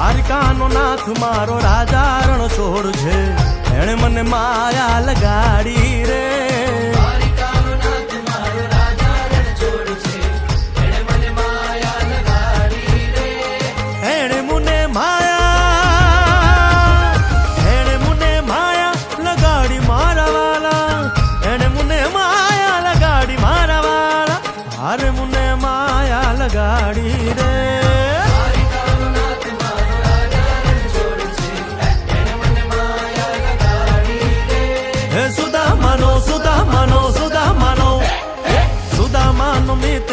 દ્વારકાનો નાથ મારો રાજા રણ છોડ છે. એણે મને માયા લગાડી રે. એણે મુને માયા, એણે મુને માયા લગાડી મારા એણે મુને માયા લગાડી મારા વાલા. હારે મુને માયા લગાડી રે.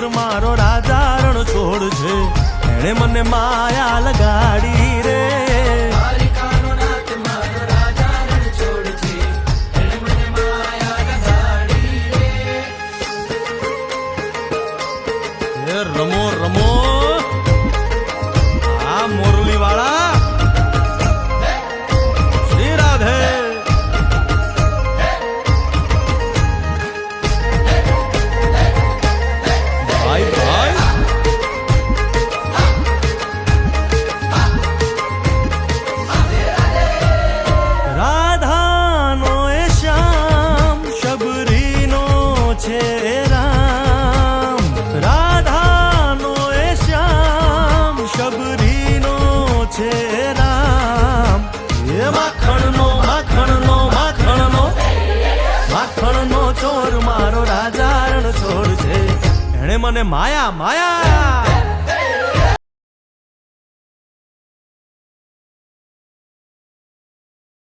મારો રાજા રણ છોડ છે. એણે મને માયા લગાડી રે. રમો રમો. મને માયા માયા!